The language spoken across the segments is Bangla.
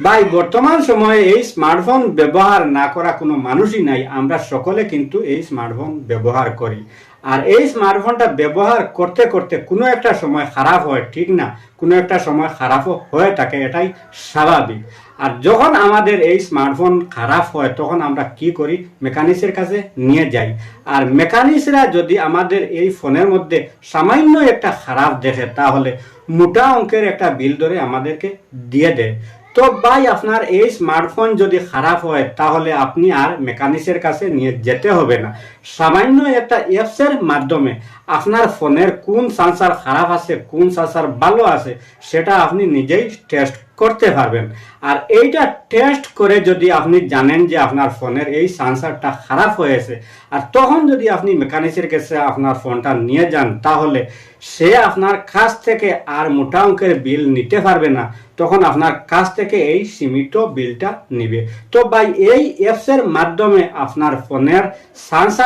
ভাই, বর্তমান সময়ে এই স্মার্টফোন ব্যবহার না করা কোনো মানুষই নাই। আমরা সকলে কিন্তু এই স্মার্টফোন ব্যবহার করি। আর এই স্মার্টফোনটা ব্যবহার করতে করতে কোনো একটা সময় খারাপ হয়, ঠিক না? কোনো একটা সময় খারাপও হয়ে থাকে, এটাই স্বাভাবিক। আর যখন আমাদের এই স্মার্টফোন খারাপ হয়, তখন আমরা কি করি? মেকানিক্সের কাছে নিয়ে যাই। আর মেকানিক্সরা যদি আমাদের এই ফোনের মধ্যে সামান্য একটা খারাপ দেখে, তাহলে মোটা অঙ্কের একটা বিল ধরে আমাদেরকে দিয়ে দেয়। তো ভাই, আপনার এই স্মার্টফোন যদি খারাপ হয়, তাহলে আপনি আর মেকানিসের কাছে নিয়ে যেতে হবে না। সামান্য একটা অ্যাপসের মাধ্যমে আপনার ফোনের কোন সেন্সার খারাপ আছে, কোন সেন্সার ভালো আছে, সেটা আপনি নিজেই টেস্ট করতে পারবেন। আর এইটা টেস্ট করে যদি আপনি জানেন যে আপনার ফোনের এই সেন্সারটা খারাপ হয়েছে, আর তখন যদি আপনি মেকানিক্সের কাছে আপনার ফোনটা নিয়ে যান, তাহলে সে আপনার কাছ থেকে আর মোটা অঙ্কের বিল নিতে পারবে না। তখন আপনার কাছ থেকে এই সীমিত বিলটা নিবে। তো ভাই এই অ্যাপসের মাধ্যমে আপনার ফোনের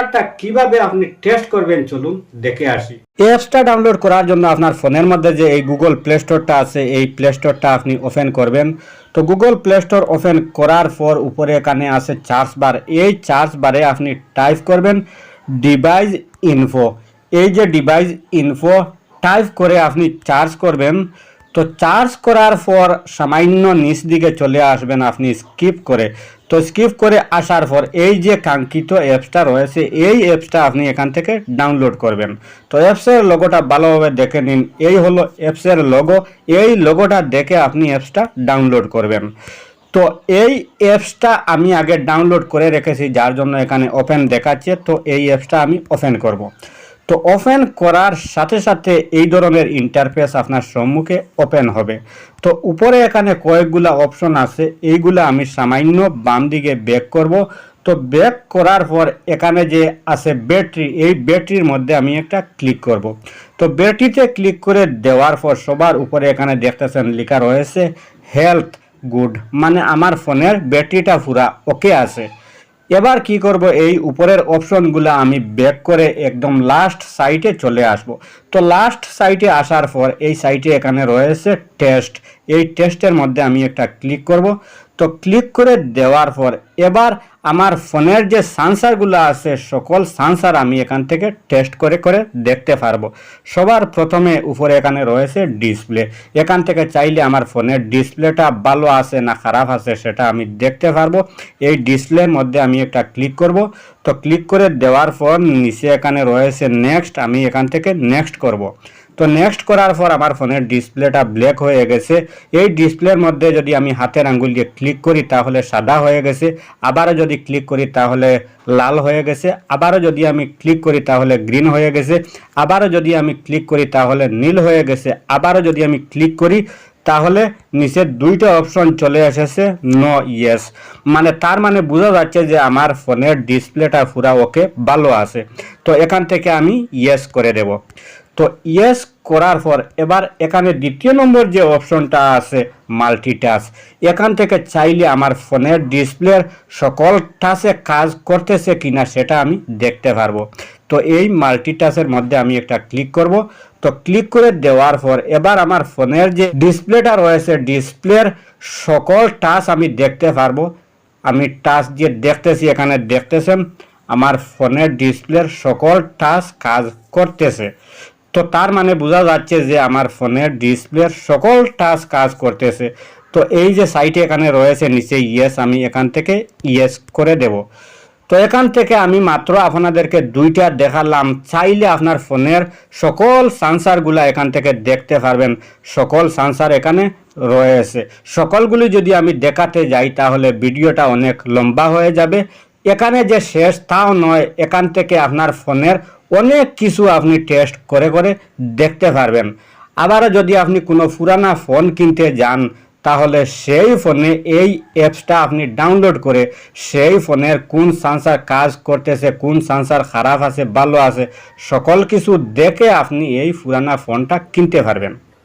সেন্সারটা কীভাবে আপনি টেস্ট করবেন চলুন দেখে আসি। অ্যাপসটা ডাউনলোড করার জন্য আপনার ফোনের মধ্যে যে এই গুগল প্লে স্টোরটা আছে, এই প্লে স্টোরটা আপনি ওপেন করবেন। তো গুগল প্লে স্টোর ওপেন করার পর উপরে এখানে আছে চার্জ বার এই চার্জ বারে আপনি টাইপ করবেন ডিভাইস ইনফো এই যে ডিভাইস ইনফো টাইপ করে আপনি চার্জ করবেন। তো চার্জ করার পর সামান্য নিচ দিকে চলে আসবেন, আপনি স্কিপ করে। তো স্কিপ করে আসার পর এই যে কাঙ্ক্ষিত অ্যাপসটা রয়েছে, এই অ্যাপসটা আপনি এখান থেকে ডাউনলোড করবেন। তো অ্যাপসের লোগোটা ভালোভাবে দেখে নিন। এই হলো অ্যাপসের লোগো এই লোগোটা দেখে আপনি অ্যাপসটা ডাউনলোড করবেন। তো এই অ্যাপসটা আমি আগে ডাউনলোড করে রেখেছি, যার জন্য এখানে ওপেন দেখাচ্ছে। তো এই অ্যাপসটা আমি ওপেন করব। তো ওপেন করার সাথে সাথে এই ধরনের ইন্টারফেস আপনার সম্মুখে ওপেন হবে। তো উপরে এখানে কয়েকগুলা অপশন আছে, এইগুলা আমি সামান্য বাম দিকে ব্যাক করব। তো ব্যাক করার পর এখানে যে আছে ব্যাটারি এই ব্যাটারির মধ্যে আমি একটা ক্লিক করব। তো ব্যাটারিতে ক্লিক করে দেওয়ার পর সবার উপরে এখানে দেখতেছেন লেখা রয়েছে হেলথ গুড মানে আমার ফোনের ব্যাটারিটা পুরা ওকে আছে। এবার কি করব? এই উপরের অপশনগুলো আমি ব্যাক করে একদম লাস্ট সাইটে চলে আসব। তো লাস্ট সাইটে আসার পর এই সাইটে এখানে রয়েছে টেস্ট এই টেস্টের মধ্যে আমি একটা ক্লিক করব। তো ক্লিক করে দেওয়ার পর এবার আমার ফোনের যে সানসারগুলো আছে, সকল সানসার আমি এখান থেকে টেস্ট করে করে দেখতে পারব। সবার প্রথমে উপরে এখানে রয়েছে ডিসপ্লে এখান থেকে চাইলে আমার ফোনের ডিসপ্লেটা ভালো আছে না খারাপ আছে সেটা আমি দেখতে পারব। এই ডিসপ্লের মধ্যে আমি একটা ক্লিক করব। তো ক্লিক করে দেওয়ার পর নিচে এখানে রয়েছে নেক্সট আমি এখান থেকে নেক্সট করব। তো নেক্সট করার পর আমার ফোনের ডিসপ্লেটা ব্ল্যাক হয়ে গেছে। এই ডিসপ্লের মধ্যে যদি আমি হাতের আঙ্গুল দিয়ে ক্লিক করি, তাহলে সাদা হয়ে গেছে। আবারও যদি ক্লিক করি, তাহলে লাল হয়ে গেছে। আবারও যদি আমি ক্লিক করি, তাহলে গ্রিন হয়ে গেছে। আবারও যদি আমি ক্লিক করি, তাহলে নীল হয়ে গেছে। আবারও যদি আমি ক্লিক করি, তাহলে নিচে দুইটা অপশন চলে এসেছে নো ইয়েস মানে তার মানে বোঝা যাচ্ছে যে আমার ফোনের ডিসপ্লেটা পুরা ওকে ভালো আছে। তো এখান থেকে আমি ইয়েস করে দেব। তো ইয়েস করার পর এবার এখানে দ্বিতীয় নম্বর যে অপশনটা আছে মাল্টিটাচ এখান থেকে চাইলে আমার ফোনের ডিসপ্লের সকল টাচে কাজ করতেছে কিনা সেটা আমি দেখতে পারব। তো এই মাল্টিটাচের মধ্যে আমি একটা ক্লিক করব। তো ক্লিক করে দেওয়ার পর এবার আমার ফোনের যে ডিসপ্লেটা রয়েছে ডিসপ্লের সকল টাচ আমি দেখতে পারব। আমি টাচ দিয়ে দেখতেছি, এখানে দেখতেছেন, আমার ফোনের ডিসপ্লের সকল টাচ কাজ করতেছে। তো তার মানে বোঝা যাচ্ছে যে আমার ফোনের ডিসপ্লের সকল টাচ কাজ করতেছে। তো এই যে সাইটে এখানে রয়েছে নিচে ইয়েস আমি এখান থেকে ইয়েস করে দেব। তো এখান থেকে আমি মাত্র আপনাদেরকে দুইটা দেখালাম। চাইলে আপনার ফোনের সকল সানসারগুলো এখান থেকে দেখতে পারবেন। সকল সানসার এখানে রয়েছে। সকলগুলি যদি আমি দেখাতে যাই, তাহলে ভিডিওটা অনেক লম্বা হয়ে যাবে। এখানে যে শেষ, তাও নয়, এখান থেকে আপনার ফোনের অনেক কিছু আপনি টেস্ট করে করে দেখতে পারবেন। আবারও যদি আপনি কোনো পুরানা ফোন কিনতে যান, তাহলে সেই ফোনে এই অ্যাপসটা আপনি ডাউনলোড করে সেই ফোনের কোন সানসার কাজ করতেছে, কোন সানসার খারাপ আছে, ভালো আছে, সকল কিছু দেখে আপনি এই পুরানা ফোনটা কিনতে পারবেন।